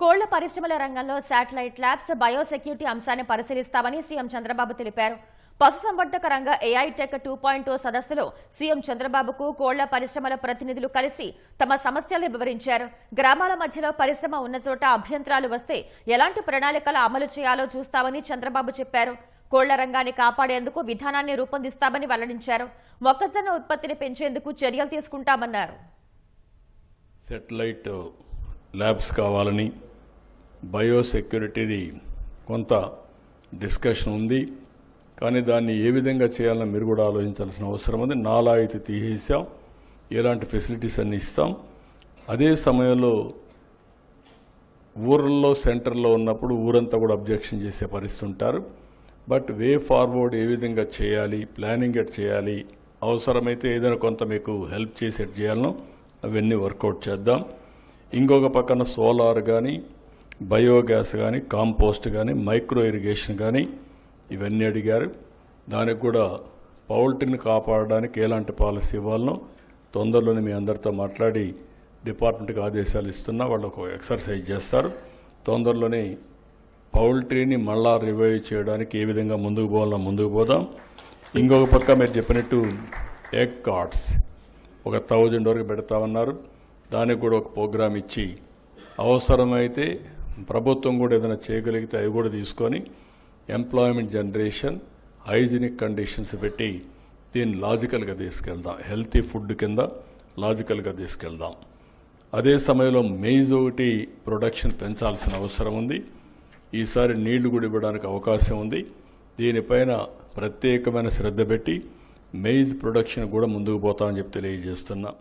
కోళ్ళ పరిశ్రమల రంగంలో శాటిలైట్ ల్యాబ్స్ బయోసెక్యూరిటీ అంశాన్ని పరిశీలిస్తామని సీఎం చంద్రబాబు తెలిపారు. పశుసంవర్ధక రంగ ఏఐ టెక్ టూ పాయింట్ సదస్సులో సీఎం చంద్రబాబుకు కోళ్ళ పరిశ్రమల ప్రతినిధులు కలిసి తమ సమస్యలు వివరించారు. గ్రామాల మధ్యలో పరిశ్రమ ఉన్న చోట అభ్యంతరాలు వస్తే ఎలాంటి ప్రణాళికలు అమలు చేయాలో చూస్తామని చంద్రబాబు చెప్పారు. కోళ్ళ రంగాన్ని కాపాడేందుకు విధానాన్ని రూపొందిస్తామని వెల్లడించారు. మొక్కజొన్న ఉత్పత్తిని పెంచేందుకు చర్యలు తీసుకుంటామన్నారు. సెటిలైట్ ల్యాబ్స్ కావాలని బయోసెక్యూరిటీది కొంత డిస్కషన్ ఉంది. కానీ దాన్ని ఏ విధంగా చేయాలని మీరు కూడా ఆలోచించాల్సిన అవసరం ఉంది. నాలా అయితే తీసేసాం. ఎలాంటి ఫెసిలిటీస్ అన్ని ఇస్తాం. అదే సమయంలో ఊర్లలో సెంటర్లో ఉన్నప్పుడు ఊరంతా కూడా అబ్జెక్షన్ చేసే పరిస్థితి ఉంటారు. బట్ వే ఫార్వర్డ్ ఏ విధంగా చేయాలి ప్లానింగ్ ఎట్ చేయాలి అవసరమైతే ఏదైనా కొంత మీకు హెల్ప్ చేసి ఎట్ చేయాలనో అవన్నీ వర్కౌట్ చేద్దాం. ఇంకొక పక్కన సోలార్ కానీ బయోగ్యాస్ కానీ కాంపోస్ట్ కానీ మైక్రో ఇరిగేషన్ కానీ ఇవన్నీ అడిగారు. దానికి కూడా పౌల్ట్రీని కాపాడడానికి ఎలాంటి పాలసీ ఇవ్వాలనో తొందరలోనే మీ అందరితో మాట్లాడి డిపార్ట్మెంట్కి ఆదేశాలు ఇస్తున్నా వాళ్ళు ఒక ఎక్సర్సైజ్ చేస్తారు. తొందరలోనే పౌల్ట్రీని మళ్ళా రివైవ్ చేయడానికి ఏ విధంగా ముందుకు పోవాలో ముందుకు పోదాం. ఇంకొక పక్క మీరు చెప్పినట్టు ఎగ్ కార్డ్స్ ఒక థౌజండ్ వరకు పెడతామన్నారు. దానికి కూడా ఒక ప్రోగ్రామ్ ఇచ్చి అవసరమైతే ప్రభుత్వం కూడా ఏదైనా చేయగలిగితే అవి కూడా తీసుకొని ఎంప్లాయ్మెంట్ జనరేషన్ హైజీనిక్ కండిషన్స్ పెట్టి దీన్ని లాజికల్గా తీసుకెళ్దాం. హెల్తీ ఫుడ్ కింద లాజికల్గా తీసుకెళ్దాం. అదే సమయంలో మెయిజ్ ఒకటి ప్రొడక్షన్ పెంచాల్సిన అవసరం ఉంది. ఈసారి నీళ్ళు కూడా ఇవ్వడానికి అవకాశం ఉంది. దీనిపైన ప్రత్యేకమైన శ్రద్ధ పెట్టి మెయిజ్ ప్రొడక్షన్ కూడా ముందుకు పోతామని చెప్పి తెలియజేస్తున్నా.